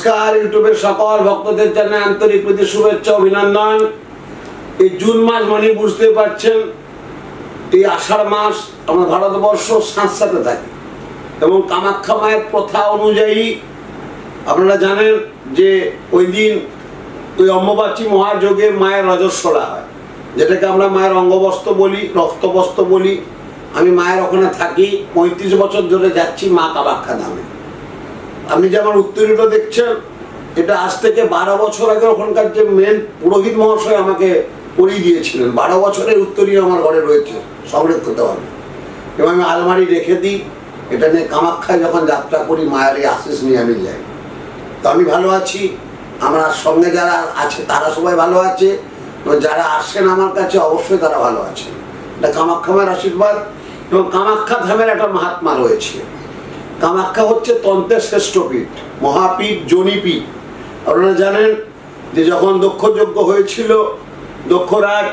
নমস্কার, ইউটিউবের সকল ভক্তদের জানাই আন্তরিক প্রীতি, শুভেচ্ছা, অভিনন্দন। এই জুন মাস মানে বুঝতে পারছেন, এই আষাঢ় মাস আমরা ভারতবর্ষ সাথে থাকি। এবং কামাখ্যা মায়ের প্রথা অনুযায়ী, আপনারা জানেন যে ওই দিন ওই অম্ববাচী মহাযোগে মায়ের রজস্বলা হয়। যেটাকে আমরা মায়ের অঙ্গবস্ত্র বলি, রক্তবস্ত্র বলি। আমি মায়ের ওখানে থাকি, পঁয়ত্রিশ বছর ধরে যাচ্ছি মা কামাখ্যা ধামে। আপনি যে আমার উত্তরীয়টা দেখছেন, এটা আজ থেকে বারো বছর আগে ওখানকার যে মেন পুরোহিত মহাশয় আমাকে পরিয়ে দিয়েছিলেন। বারো বছরের উত্তরীয় আমার ঘরে রয়েছে, সংরক্ষিত হবে। এবং আমি আলমারি রেখে দিই, এটা নিয়ে কামাখ্যায় যখন যাত্রা করি, মায়ের এই আশিস নিয়ে আমি যাই। তো আমি ভালো আছি, আমার সঙ্গে যারা আছে, তারা সবাই ভালো আছে। যারা আসেন আমার কাছে, অবশ্যই তারা ভালো আছে। এটা কামাখ্যা মায়ের আশীর্বাদ, এবং কামাখ্যা ধামের একটা মহাত্মা রয়েছে। কামাখ্যা হচ্ছে তন্ত্রের শ্রেষ্ঠ পীঠ, মহাপীঠ জনিপীঠ আপনারা জানেন যে যখন দক্ষযজ্ঞ হয়েছিল, দক্ষরাজ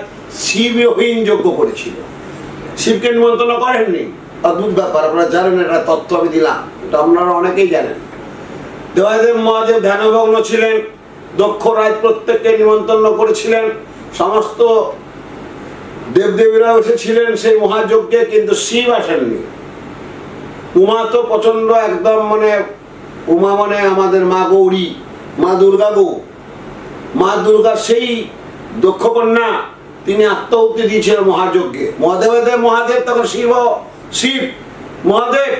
শিবহীন যজ্ঞ করেছিল। শিবকে নিমন্ত্রণ করেননি, অদ্ভুত ব্যাপার, আপনারা জানেন এটা তথ্য আমি দিলাম, এটা আপনারা অনেকেই জানেন। দেবাদেব মহাদেব ধ্যানভগ্ন ছিলেন দক্ষ রাজ প্রত্যেককে নিমন্ত্রণ করেছিলেন, সমস্ত দেবদেবীরা এসেছিলেন সেই মহাযজ্ঞে, কিন্তু শিব আসেননি। উমা তো প্রচণ্ড একদম মানে উমা মানে আমাদের মা গৌরী, মা দুর্গা গৌ। মা দুর্গা সেই দক্ষ কন্যা তিনি আত্মহত্যি দিয়েছিলেন মহাযজ্ঞে। মহাদেবের মহাদেব তখন শিব শিব, মহাদেব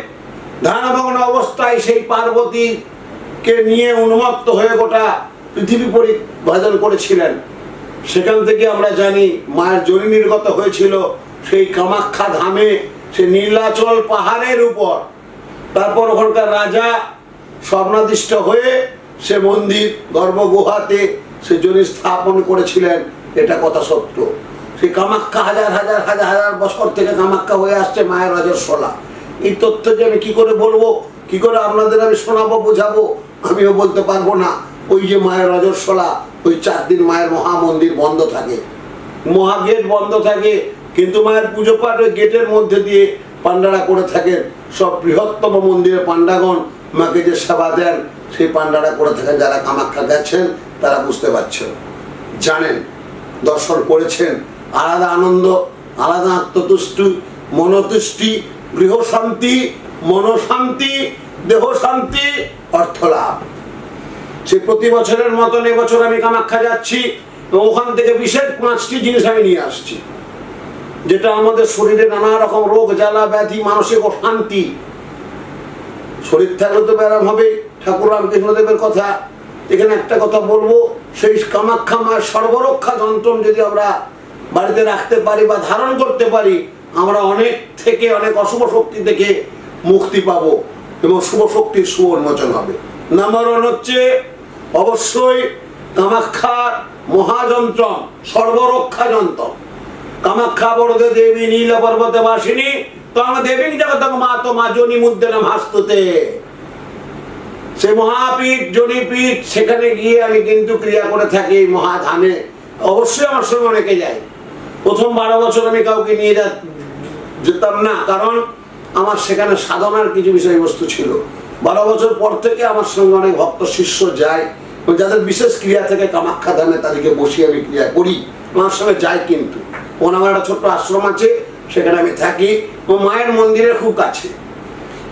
ধ্যানভগ্ন অবস্থায় সেই পার্বতীকে নিয়ে উন্মত্ত হয়ে গোটা পৃথিবী পরিভাজন করেছিলেন। সেখান থেকে আমরা জানি, মায়ের জনি নির্গত হয়েছিল সেই কামাখ্যা ধামে সে নীলাচল পাহাড়ের উপর। তারপর ওখানকার রাজা স্বপ্নাদিষ্ট হয়ে সে মন্দির, গর্ভগুহাতে সে জনি স্থাপন করেছিলেন। এটা কথা সত্য। সেই কামাখ্যা হাজার হাজার হাজার হাজার বছর থেকে কামাখ্যা হয়ে আসছে মায়ের রজস্বলা। এই তথ্য যে আমি কি করে বলব, কি করে আপনাদের আমি শোনাবো, বোঝাবো, আমিও বলতে পারব না। ওই যে মায়ের রজস্বলা, ওই চার দিন মায়ের মহামন্দির বন্ধ থাকে। মহাগেট বন্ধ থাকে। কিন্তু মায়ের পুজো পাঠ ওই গেটের মধ্যে দিয়ে পান্ডারা করে থাকেন সব বৃহত্তম মন্দিরের পান্ডাগণ মাকে যে সেবা দেন, সেই পান্ডারা করে থাকেন। যারা কামাখ্যা গেছেন, তারা বুঝতে পারছেন, জানেন, দর্শন করেছেন। আলাদা আনন্দ, আলাদা আত্মতুষ্টি, মনতুষ্টি গৃহ শান্তি মনশান্তি দেহ শান্তি অর্থ লাভ সে প্রতি বছরের মতন এবছর আমি কামাখ্যা যাচ্ছি এবং ওখান থেকে বিশেষ পাঁচটি জিনিস আমি নিয়ে আসছি। যেটা আমাদের শরীরে নানা রকম রোগ, জ্বালা, ব্যাধি, মানসিক অশান্তি। শরীর থাকলে তো ব্যায়াম হবে, ঠাকুর রামকৃষ্ণদেবের কথা। এখানে একটা কথা বলব, সেই কামাখ্যা মায়ের সর্বরক্ষা যন্ত্র যদি আমরা বাড়িতে রাখতে পারি বা ধারণ করতে পারি, আমরা অনেক থেকে অনেক অশুভ শক্তি থেকে মুক্তি পাবো এবং শুভ শক্তির সুউন্মোচন হবে। নাম্বার ওয়ান হচ্ছে, অবশ্যই কামাখ্যার মহাযন্ত্র সর্বরক্ষা যন্ত্র কামাখ্যা বড়দে দেবী, নীল পর্বতে বাসিনী। তং দেবী জগত মা তো মা, জনি মুদ্রে নাম হাস্তুতে। সে মহাপীঠ, জনিপীঠ, সেখানে গিয়ে আমি কিন্তু ক্রিয়া করে থাকি এই মহাধামে। অবশ্যই আমার সঙ্গে অনেকে যায়। প্রথম বারো বছর আমি কাউকে নিয়ে যেতাম না, কারণ আমার সেখানে সাধনার কিছু বিষয়বস্তু ছিল। বারো বছর পর থেকে আমার সঙ্গে অনেক ভক্ত, শিষ্য যায়। যাদের বিশেষ ক্রিয়া থেকে কামাখ্যা ধানে তাদেরকে বসিয়ে আমি ক্রিয়া করি। আমার সঙ্গে যায় কিন্তু। ওখানে আমার একটা ছোট্ট আশ্রম আছে, সেখানে আমি থাকি। ও মায়ের মন্দিরের খুব কাছে।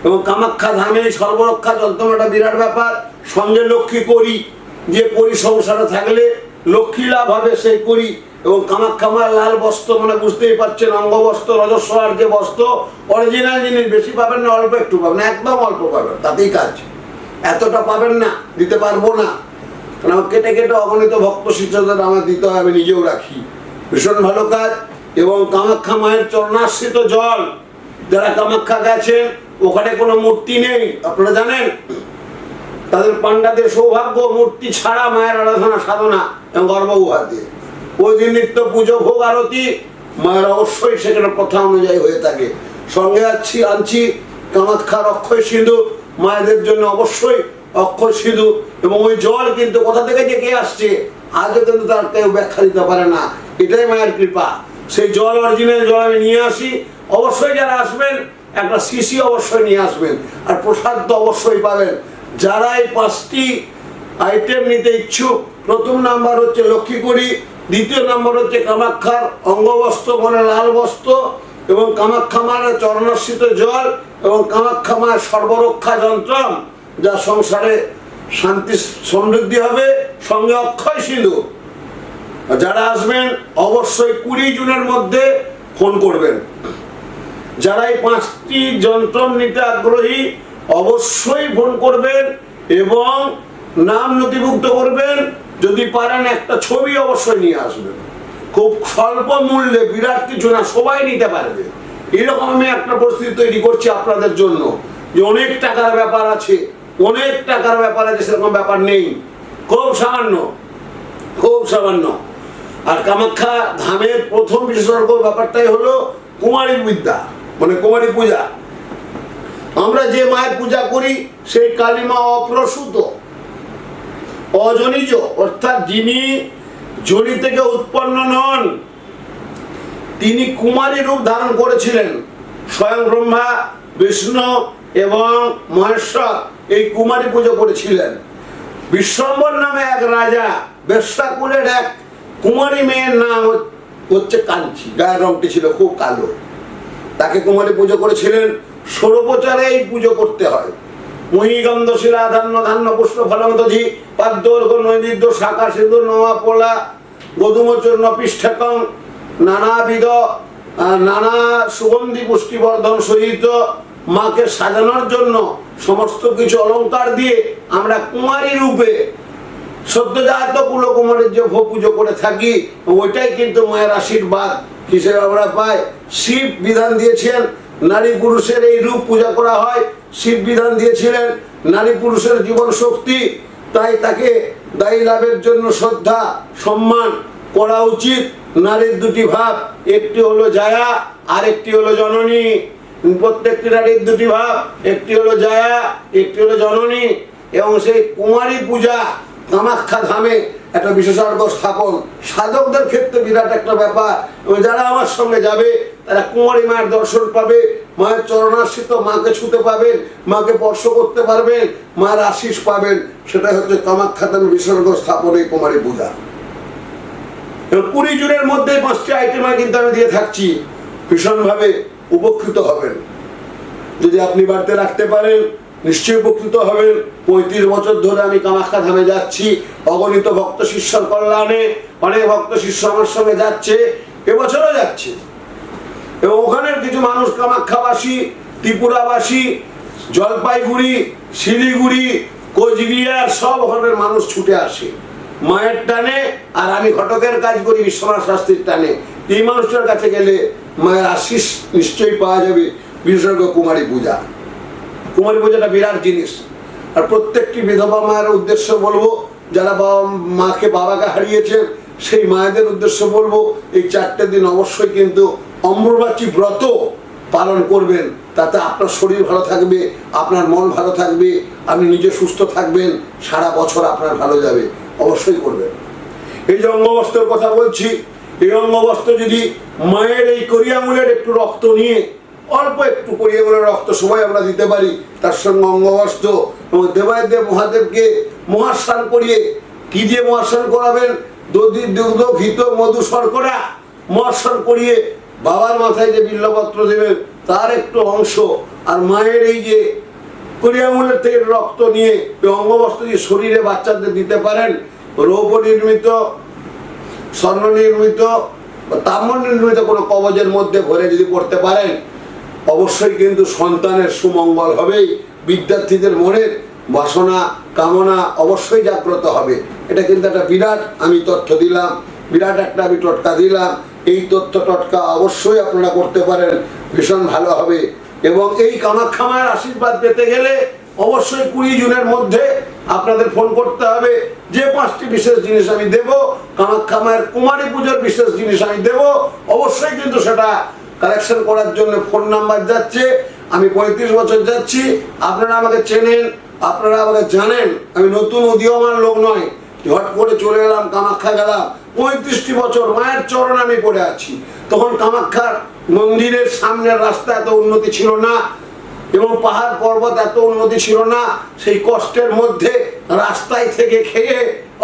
এবং কামাখ্যা ধামে সর্বরক্ষা যন্ত্র একটা বিরাট ব্যাপার। সঙ্গে লক্ষ্মী করি, যে করি সংসারে থাকলে লক্ষ্মী লাভ হবে সেই করি। এবং কামাখ্যা মায়ের লাল বস্ত্র মানে বুঝতেই পারছেন, অঙ্গবস্ত্র রজস্বর যে বস্ত্র অরিজিনাল জিনিস বেশি পাবেন না, অল্প একটু পাবেন একদম অল্প পাবেন, তাতেই কাজ। এতটা পাবেন না, দিতে পারব না। কেটে কেটে অগণিত ভক্ত শিষ্যদের আমার দিতে হয়, আমি নিজেও রাখি। ভীষণ ভালো কাজ, এবং কামাখ্যা মায়ের চরণাশ্রিত জল, যারা কামাখ্যা গেছেন, ওখানে কোনো মূর্তি নেই, আপনারা জানেন? তাদের পান্ডাদের সৌভাগ্য, মূর্তি ছাড়া মায়ের আরাধনা সাধনা এবং গর্ভগুহাতে ওই দিন নিত্য পুজো, ভোগ, আরতি, মায়ের অবশ্যই সেখানে প্রথা অনুযায়ী হয়ে থাকে। সঙ্গে আছি, আনছি কামাখ্যার অক্ষয় সিঁদুর মায়েদের জন্য অবশ্যই অক্ষয় সিঁদুর এবং ওই জল কিন্তু কোথা থেকে যে কে আসছে? আজও কিন্তু তার কেউ ব্যাখ্যা দিতে পারে না। এটাই মায়ের কৃপা। সেই জল অরিজিনাল জল আমি নিয়ে আসি। অবশ্যই যারা আসবেন, একটা শিশি অবশ্যই নিয়ে আসবেন। আর প্রসাদ তো অবশ্যই পাবেন। যারা এই পাঁচটি আইটেম নিতে ইচ্ছুক, প্রথম নাম্বার হচ্ছে লক্ষ্মীকুড়ি দ্বিতীয় নম্বর হচ্ছে কামাক্ষার অঙ্গবস্ত্র মানে লাল বস্ত্র, এবং কামাক্ষা মায়ের চরণস্থিত জল, এবং কামাক্ষা মায়ের সর্বরক্ষা যন্ত্রম, যা সংসারে শান্তি সমৃদ্ধি হবে, সঙ্গে অক্ষয় সিন্ধু যারা আসবেন, অবশ্যই কুড়ি জুনের মধ্যে ফোন করবেন। যারা এই পাঁচটি যন্ত্র নিতে আগ্রহী, অবশ্যই ফোন করবেন এবং নাম নথিভুক্ত করবেন। যদি পারেন, একটা ছবি অবশ্যই নিয়ে আসবেন। খুব স্বল্প মূল্যে, বিরাট কিছু না, সবাই নিতে পারবে। এরকম আমি একটা পরিস্থিতি তৈরি করছি আপনাদের জন্য যে অনেক টাকার ব্যাপার আছে। অনেক টাকার ব্যাপার আছে সেরকম ব্যাপার নেই। খুব সামান্য খুব সামান্য। আর কামাখ্যা ধামের প্রথম বিশেষজ্ঞ ব্যাপারটাই হলো কুমারী বিদ্যা মানে কুমারী পূজা। আমরা যে মায়ের পূজা করি, সেই কালিমা অপ্রসূত, অজনিজ, অর্থাৎ যিনি জনি থেকে উৎপন্ন নন, তিনি কুমারী রূপ ধারণ করেছিলেন। স্বয়ং ব্রহ্মা, বিষ্ণু এবং মহেশ্বর এই কুমারী পুজো করেছিলেন। বিশ্বম্বর নামে এক রাজা বেশ্যাকুলের এক কুমারী মেয়ের নাম হচ- হচ্ছে কাঞ্চি। গায়ের রংটি ছিল খুব কালো। তাকে কুমারী পুজো করেছিলেন। ষোড়োপচারে এই পুজো করতে হয়। মহিগন্ধ শিলা, ধান্য ধান্য পুষ্প ফলমতধি পাদ্যর্ঘ নৈবেদ্য শাখা সিঁদুর, নোয়া পোলা গদুমচূর্ণ পৃষ্ঠকম নানাবিধ নানা সুগন্ধি পুষ্টিবর্ধন সহিত মাকে সাজানোর জন্য সমস্ত কিছু অলংকার দিয়ে আমরা কুমারী রূপে সদ্যজাত কুলকুমারের যে ভোগ পুজো করে থাকি, ওইটাই কিন্তু মায়ের আশীর্বাদ হিসেবে আমরা পাই। শিব বিধান দিয়েছেন, নারী পুরুষের এই রূপ পূজা করা হয়। শিব বিধান দিয়েছিলেন, নারী পুরুষের জীবন শক্তি। তাই তাকে দায়ী লাভের জন্য শ্রদ্ধা, সম্মান করা উচিত। নারীর দুটি ভাব, একটি হলো জায়া আর একটি হলো জননী। প্রত্যেকটি নারীর দুটি ভাব একটি হলো জায়া, একটি হলো জননী, এবং সেই কুমারী পূজা কামাখ্যা ধামে একটা বিশেষজ্ঞ স্থাপন। সাধকদের ক্ষেত্রে বিরাট একটা ব্যাপার, এবং যারা আমার সঙ্গে যাবে, তারা কুমারী মায়ের দর্শন পাবে, মায়ের চরণাশ্রিত মাকে ছুতে পাবেন, মাকে স্পর্শ করতে পারবেন, মায়ের আশিস পাবেন সেটা হচ্ছে কামাখ্যা ধামে বিসর্গ স্থাপন এই কুমারী পূজা। কুড়ি জুনের মধ্যে পাঁচটি আইটেমে কিন্তু আমি দিয়ে থাকছি, ভীষণভাবে উপকৃত হবেন। যদি আপনি বাড়িতে রাখতে পারেন, নিশ্চয়ই উপকৃত হবেন। পঁয়ত্রিশ বছর ধরে আমি কামাখ্যা ধামে যাচ্ছি, অগণিত ভক্ত শিষ্যর কল্যাণে, অনেক ভক্ত শিষ্য আমার সঙ্গে যাচ্ছে, এবছরও যাচ্ছে। এবং ওখানের কিছু মানুষ কামাখ্যাবাসী, ত্রিপুরাবাসী, জলপাইগুড়ি, শিলিগুড়ি, কোচবিহার, সব ওখানের মানুষ ছুটে আসে। মায়ের টানে আর আমি ঘটকের কাজ করি, বিশ্বনাথ শাস্ত্রীর টানে। এই মানুষটার কাছে গেলে মায়ের আশিস নিশ্চয়ই পাওয়া যাবে বিশেষজ্ঞ কুমারী পূজা। কুমারী পূজাটা বিরাট জিনিস। আর প্রত্যেকটি বিধবা মায়ের উদ্দেশ্য বলব, যারা বাবা মাকে বাবাকে হারিয়েছেন সেই মায়েদের উদ্দেশ্য বলব, এই চারটে দিন অবশ্যই কিন্তু অম্রবাচী ব্রত পালন করবেন। তাতে আপনার শরীর ভালো থাকবে, আপনার মন ভালো থাকবে, আপনি নিজে সুস্থ থাকবেন, সারা বছর আপনার ভালো যাবে। অবশ্যই করবেন। এই যে অঙ্গবস্ত্রের কথা বলছি এই অঙ্গবস্ত্র যদি মায়ের এই করিয়ামূলের একটু রক্ত নিয়ে, অল্প একটু করিয়ামূলের রক্ত সবাই আমরা দিতে পারি, তার সঙ্গে অঙ্গবস্ত্র এবং দেবায়দেব মহাদেবকে মহাস্নান করিয়ে কি দিয়ে মহাস্নান করাবেন? দধি দুগ্ধ, ঘিত, মধু, শর্করা মহাস্নান করিয়ে বাবার মাথায় যে বিল্লপত্র দেবেন, তার একটু অংশ আর মায়ের এই যে করিয়ামূলের থেকে রক্ত নিয়ে অঙ্গবস্ত্র দিয়ে শরীরে বাচ্চাদের দিতে পারেন। রৌপ নির্মিত স্বর্ণ নির্মিত বা তাম্র নির্মিত কোনো কবজের মধ্যে ভরে যদি পড়তে পারেন, অবশ্যই কিন্তু সন্তানের সুমঙ্গল হবেই, বিদ্যার্থীদের মনের বাসনা, কামনা অবশ্যই জাগ্রত হবে। এটা কিন্তু একটা বিরাট আমি তথ্য দিলাম, বিরাট একটা আমি টটকা দিলাম। এই তথ্য টটকা অবশ্যই আপনারা করতে পারেন, ভীষণ ভালো হবে। এবং এই কামাখ্যা মায়ের আশীর্বাদ পেতে গেলে অবশ্যই কুড়ি জুনের মধ্যে আপনাদের ফোন করতে হবে, যে পাঁচটি বিশেষ জিনিস আমি দেব কামাখ্যা মায়ের কুমারী পুজোর বিশেষ জিনিস আমি দেব, অবশ্যই কিন্তু সেটা কালেকশন করার জন্য ফোন নাম্বার যাচ্ছে, আমি পঁয়ত্রিশ বছর যাচ্ছি, আপনারা আমাকে চেনেন, আপনারা আমাকে জানেন, আমি নতুন উদীয়মান লোক নয়, ঝট করে চলে এলাম, কামাখ্যা গেলাম, পঁয়ত্রিশটি বছর মায়ের চরণ আমি পড়ে আছি, তখন কামাখ্যার মন্দিরের সামনের রাস্তা এত উন্নতি ছিল না এবং পাহাড় পর্বত এত উন্নতি ছিল না, সেই কষ্টের মধ্যে রাস্তায় থেকে খেয়ে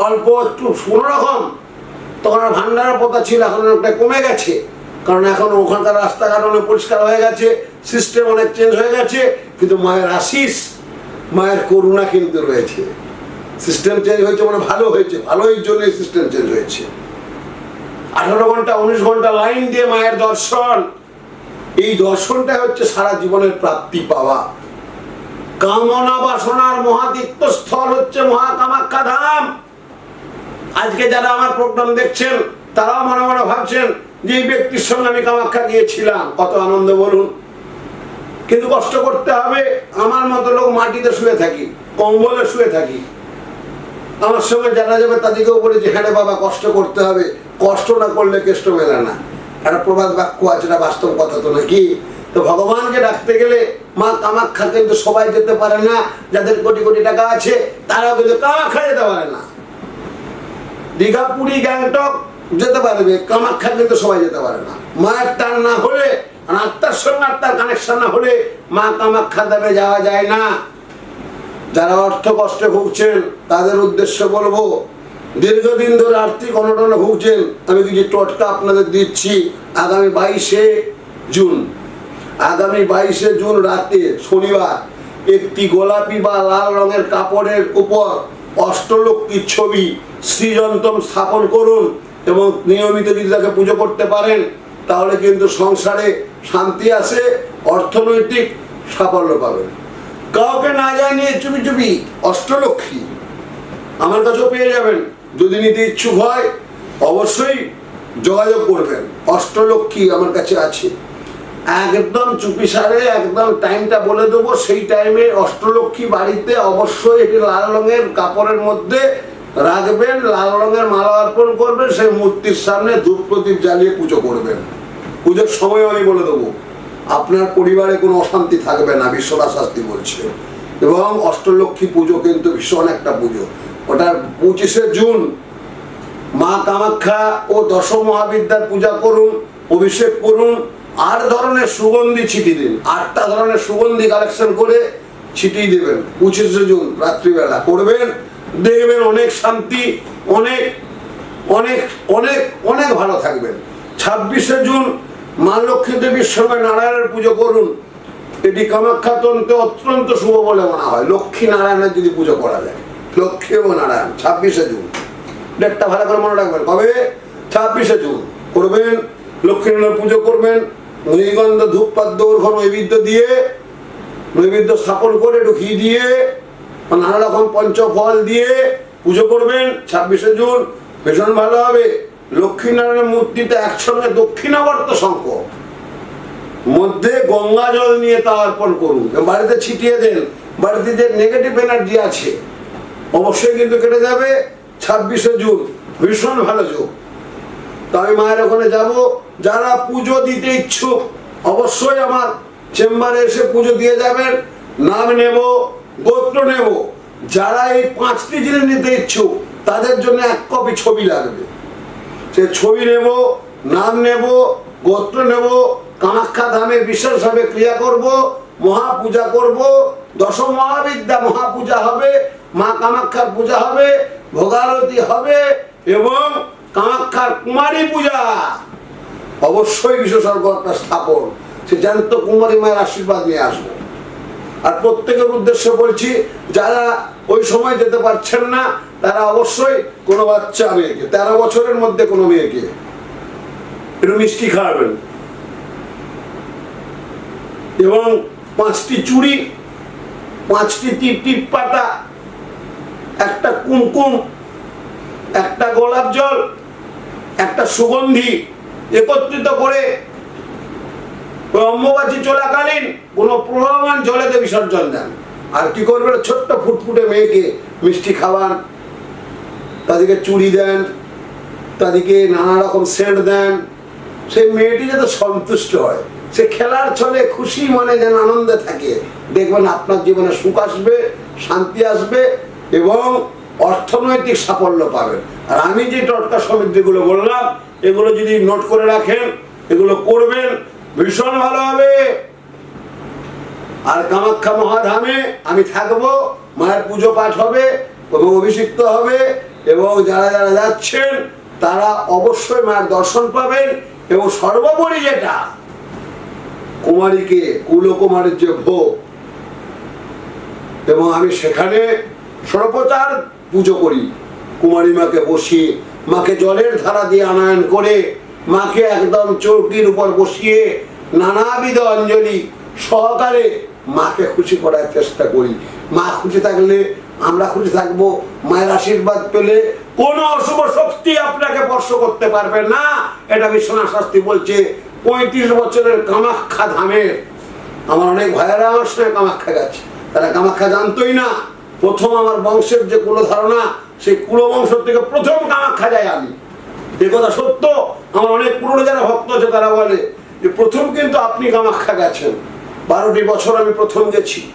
অল্প একটু রকম তখন আর ভান্ডারের পথা ছিল এখন অনেকটা কমে গেছে। কারণ এখন ওখানকার রাস্তাঘাট অনেক পরিষ্কার হয়ে গেছে সিস্টেম অনেক চেঞ্জ হয়ে গেছে, কিন্তু মায়ের আশিস মায়ের করুণা কিন্তু রয়েছে। সিস্টেম চেঞ্জ হয়েছে মানে ভালো হয়েছে, ভালোই জন্য সিস্টেম চেঞ্জ হয়েছে। আঠারো ঘণ্টা, উনিশ ঘণ্টা লাইন দিয়ে মায়ের দর্শন। এই দর্শনটা হচ্ছে সারা জীবনের প্রাপ্তি পাওয়া। কামনা বাসনার মহাতীর্থ স্থল হচ্ছে মহাকামাখ্যা ধাম আজকে যারা আমার প্রোগ্রাম দেখছেন, তারাও মনে মনে ভাবছেন যে এই ব্যক্তির সঙ্গে আমি কামাখ্যা গিয়েছিলাম, কত আনন্দ বলুন। কিন্তু কষ্ট করতে হবে, আমার মতো লোক মাটিতে শুয়ে থাকি, কম্বলে শুয়ে থাকি। আমার সঙ্গে যারা যাবে তাদেরকেও বলেছি হ্যাঁ বাবা, কষ্ট করতে হবে, কষ্ট না করলে কেষ্ট মেলে না। একটা প্রবাদ বাক্য আছে, এটা বাস্তব কথা তো নাকি? তো ভগবানকে ডাকতে গেলে মা কামাখ্যা কিন্তু সবাই যেতে পারে না, যাদের কোটি কোটি টাকা আছে, তারাও কিন্তু কামাখ্যা যেতে পারে না। দীঘা, পুরী, গ্যাংটক যেতে পারবে, কামাখ্যা কিন্তু সবাই যেতে পারে না। মায়ের টান না হলে আত্মার সঙ্গে আত্মার কানেকশন না হলে মা কামাখ্যা দেবে যাওয়া যায় না। যারা অর্থ কষ্টে ভুগছেন, তাদের উদ্দেশ্য বলব দীর্ঘদিন ধরে আর্থিক অনটনে ভুগছেন, আমি কিছু টটকা আপনাদের দিচ্ছি। আগামী বাইশে জুন, আগামী বাইশে জুন রাতে শনিবার, একটি গোলাপি বা লাল রঙের কাপড়ের উপর অষ্টলক্ষ্মীর ছবি শ্রীযন্তম স্থাপন করুন এবং নিয়মিত যদি তাকে পুজো করতে পারেন, তাহলে কিন্তু সংসারে শান্তি আসে অর্থনৈতিক সাফল্য পাবেন। কাউকে না জানিয়ে চুপি চুপি অষ্টলক্ষ্মী আমার কাছেও পেয়ে যাবেন। যদি নিতে ইচ্ছুক হয়, অবশ্যই যোগাযোগ করবেন। অষ্টলক্ষ্মী আমার কাছে আছে? একদম চুপি সারে, একদম টাইমটা বলে দেবো, সেই টাইমে অষ্টলক্ষ্মী বাড়িতে অবশ্যই এটি লাল রঙের কাপড়ের মধ্যে রাখবেন, লাল রঙের মালা অর্পণ করবেন, সেই মূর্তির সামনে ধূপ প্রদীপ জ্বালিয়ে পুজো করবেন। পুজোর সময় আমি বলে দেবো, আপনার পরিবারে কোনো অশান্তি থাকবে না, বিশ্বনাথ শাস্ত্রী বলছে। এবং অষ্টলক্ষ্মী পুজো কিন্তু ভীষণ একটা পুজো। ওটার পঁচিশে জুন মা কামাখ্যা ও দশ মহাবিদ্যার পূজা করুন, অভিষেক করুন আট ধরনের সুগন্ধি ছিটি দিন, আটটা ধরনের সুগন্ধি কালেকশন করে ছিটিয়ে দেবেন, পঁচিশে জুন, রাত্রিবেলা করবেন, দেখবেন অনেক শান্তি, অনেক অনেক অনেক অনেক ভালো থাকবেন। ছাব্বিশে জুন, মা লক্ষ্মী দেবীর সঙ্গে নারায়ণের পুজো করুন, এটি কামাখ্যা তন্ত্রে অত্যন্ত শুভ বলে মনে হয়, লক্ষ্মী নারায়ণের যদি পুজো করা যায়। লক্ষ্মী এবং নারায়ণ, ছাব্বিশে জুন। ডেটটা ভালো করে মনে রাখবেন। কবে? ছাব্বিশে জুন। করবেন লক্ষ্মীনারায়ণ পুজো করবেন মণিগন্ধ ধূপপাত দৌর্ঘ নৈবেদ্য দিয়ে, নৈবেদ্য স্থাপন করে ঢুকিয়ে দিয়ে নানা রকম পঞ্চফল দিয়ে পুজো করবেন, ছাব্বিশে জুন। ভীষণ ভালো হবে। লক্ষ্মীনারায়ণের মূর্তিতে একসঙ্গে দক্ষিণাবর্ত শঙ্খ। মধ্যে গঙ্গা জল নিয়ে তা অর্পণ করুন। বাড়িতে ছিটিয়ে দেন। বাড়িতে যে নেগেটিভ এনার্জি আছে অবশ্যই কিন্তু কেটে যাবে ছাব্বিশে জুন। ভীষণ ভালো যোগ তো আমি মায়ের ওখানে যাব। যারা পুজো দিতে ইচ্ছুক, অবশ্যই আমার চেম্বারে এসে পুজো দিয়ে যাবেন। নাম নেব, গোত্র নেব। যারা এই পাঁচটি জিনিস নিতে ইচ্ছুক, তাদের জন্য এক কপি ছবি লাগবে। সে ছবি নেব, নাম নেব, গোত্র নেব, কামাখ্যা ধামে বিশেষভাবে ক্রিয়া করব। মহাপূজা করব দশ মহাবিদ্যা মহাপূজা হবে, মা কামাখ্যার পূজা হবে, ভোগারতি হবে এবং কামাখ্যার কুমারী পূজা। অবশ্যই বিশেষজ্ঞ একটা স্থাপন। সে জ্যান্ত কুমারী মায়ের আশীর্বাদ নিয়ে আসব। আর প্রত্যেকের উদ্দেশ্যে বলছি, যারা ওই সময় যেতে পারছেন না, তারা অবশ্যই কোনো বাচ্চা মেয়েকে, তেরো বছরের মধ্যে কোনো মেয়েকে একটু মিষ্টি খাওয়াবেন। এবং পাঁচটি চুড়ি, পাঁচটি টিপ পাতা, একটা কুমকুম, একটা গোলাপ জল, একটা সুগন্ধি একত্রিত করে অম্বুবাচী চলাকালীন কোনো প্রবাহমান জলেতে বিসর্জন দেন। আর কি করবেন? ছোট্ট ফুটফুটে মেয়েকে মিষ্টি খাওয়ান, তাদেরকে চুড়ি দেন, তাদেরকে নানা রকম সেন্ট দেন। সেই মেয়েটি যাতে সন্তুষ্ট হয়। সে খেলার ছলে খুশি মনে যেন আনন্দে থাকে। দেখবেন আপনার জীবনে সুখ আসবে, শান্তি আসবে এবং অর্থনৈতিক সাফল্য পাবেন। আর আমি যে টটকা সমিতিগুলো বললাম, এগুলো যদি নোট করে রাখেন, এগুলো করবেন, ভীষণ ভালো হবে। আর কামাখ্যা মহাধামে আমি থাকব, মায়ের পুজো পাঠ হবে এবং অভিষিক্ত হবে এবং যারা যারা যাচ্ছেন, তারা অবশ্যই মায়ের দর্শন পাবেন এবং সর্বোপরি যেটা কুমারীকে কুলকুমারীর যে ভোগ, এবং আমি সেখানে সর্বপ্রচার পুজো করি। কুমারী মাকে বসিয়ে মাকে জলের ধারা দিয়ে আনায়ন করে, মাকে একদম চৌকির উপর বসিয়ে নানাবিধ অঞ্জলি সহকারে মাকে খুশি করার চেষ্টা করি। মা খুশি থাকলে আমরা খুশি থাকব, মায়ের আশীর্বাদ পেলে কোনো অশুভ শক্তি আপনাকে স্পর্শ করতে পারবে না, এটা বিশ্বনাথ শাস্তি বলছে। পঁয়ত্রিশ বছরের কামাখ্যা ধামের। আমার অনেক ভাইয়েরা আমার সঙ্গে কামাখ্যা গেছে। তারা কামাখ্যা জানতোই না। প্রথম আমার বংশের যে ধারণা সেই কুলো বংশ থেকে প্রথম কামাখ্যা যাই আমি। এ কথা সত্য? আমার অনেক পুরনো যারা ভক্ত আছে, তারা বলে যে প্রথম কিন্তু আপনি কামাখ্যা গেছেন। বারোটি বছর আমি প্রথম গেছি।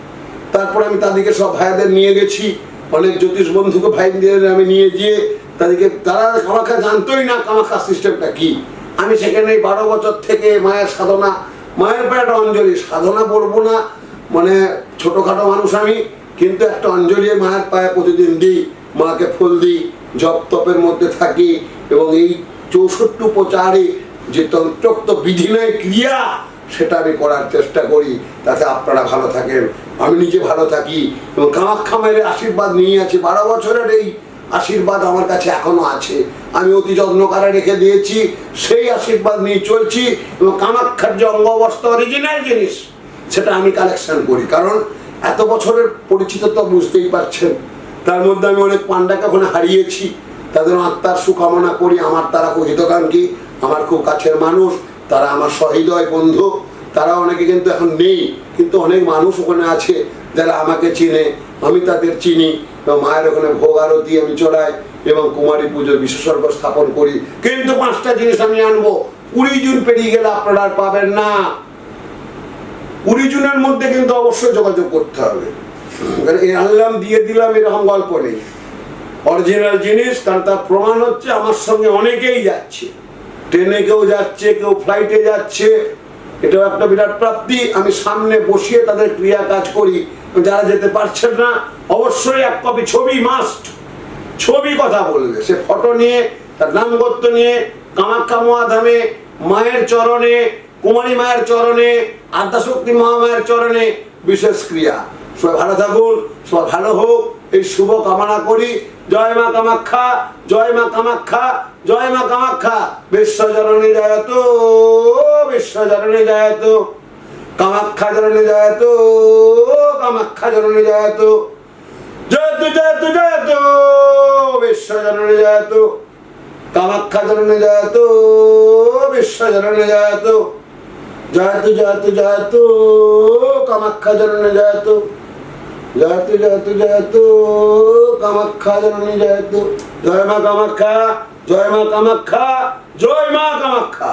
তারপরে আমি তাদেরকে সব ভাইয়াদের নিয়ে গেছি। অনেক জ্যোতিষ বন্ধুকে ভাইদের আমি নিয়ে গিয়ে তাদেরকে, তারা কামাখ্যা জানতোই না কামাখ্যা সিস্টেমটা কি। আমি সেখানে বারো বছর থেকে মায়ের সাধনা, মায়ের পায়ে একটা অঞ্জলি, সাধনা বলব না মানে ছোটোখাটো মানুষ আমি, কিন্তু একটা অঞ্জলি মায়ের পায়ে প্রতিদিন দিই, মাকে ফুল দিই, জপ তপের মধ্যে থাকি এবং এই চৌষট্টি উপচারে যে তন্ত্রোক্ত বিধি নয়, ক্রিয়া, সেটা আমি করার চেষ্টা করি, তাতে আপনারা ভালো থাকেন, আমি নিজে ভালো থাকি এবং কামাখ্যা মায়ের আশীর্বাদ নিয়ে আছি। বারো বছরের এই আশীর্বাদ আমার কাছে এখনও আছে। আমি অতি যত্ন করে রেখে দিয়েছি, সেই আশীর্বাদ নিয়ে চলছি এবং কামাখ্যার যে অঙ্গ অবস্থা অরিজিনাল জিনিস, সেটা আমি কালেকশন করি। কারণ এত বছরের পরিচিত তো বুঝতেই পারছেন। তার মধ্যে আমি অনেক পান্ডাকে ওখানে হারিয়েছি। তাদের আত্মার সুকামনা করি, আমার তারা খুব হিতকাঙ্ক্ষী আমার খুব কাছের মানুষ, তারা আমার সহৃদয় বন্ধু, তারা অনেকে কিন্তু এখন নেই, কিন্তু অনেক মানুষ ওখানে আছে যারা আমাকে চিনে, আমি তাদের চিনি। মায়ের ওখানে ভোগ আরতি আমি চড়াই এবং কুমারী পুজোর বিশেষজ্ঞ স্থাপন করি। কিন্তু পাঁচটা জিনিস আমি আনব। কুড়ি জুন পেরিয়ে গেলে আপনারা আর পাবেন না। কুড়ি জুনের মধ্যে কিন্তু অবশ্যই যোগাযোগ করতে হবে। এই আনলাম, দিয়ে দিলাম, এরকম গল্প নেই। অরিজিনাল জিনিস কারণ তার প্রমাণ হচ্ছে আমার সঙ্গে অনেকেই যাচ্ছে। ট্রেনে কেউ যাচ্ছে, কেউ ফ্লাইটে যাচ্ছে। এটাও একটা বিরাট প্রাপ্তি। আমি সামনে বসিয়ে তাদের ক্রিয়া কাজ করি। যারা যেতে পারছেন না, অবশ্যই এক কপি ছবি মাস্ট ছবি কথা বলবে। সে ফটো নিয়ে, তার নাম গত্য নিয়ে কামাখ্যা মহাধামে, মায়ের চরণে, কুমারী মায়ের চরণে আদ্যাশক্তি মহামায়ের চরণে বিশেষ ক্রিয়া। সবাই ভালো থাকুন, সবাই ভালো হোক। এই শুভ কামনা করি। জয় মা কামাখ্যা জয় মা কামাখ্যা জয় মা কামাখ্যা বিশ্বজননী জয়ত বিশ্বজননী জয়ত। কামাখ্যা জননী জয়ত কামাখ্যা জননী জয়ত জয়তু জয়তু জয়তু বিশ্বজননী জয়তু কামাখ্যা জননী জয়তু বিশ্বজননী জয়তু জয়তু জয়তু জয়তু কামাখ্যা জননী জয়তু জয়তু জয়তু জয়তু কামাখ্যা জননী জয়তু জয় মা কামাখ্যা, জয় মা কামাখ্যা, জয় মা কামাখ্যা।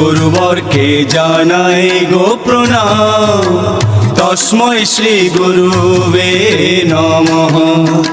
গুরুবরকে জানাই গো প্রণাম। তস্মৈ শ্রী গুরুবে নমঃ।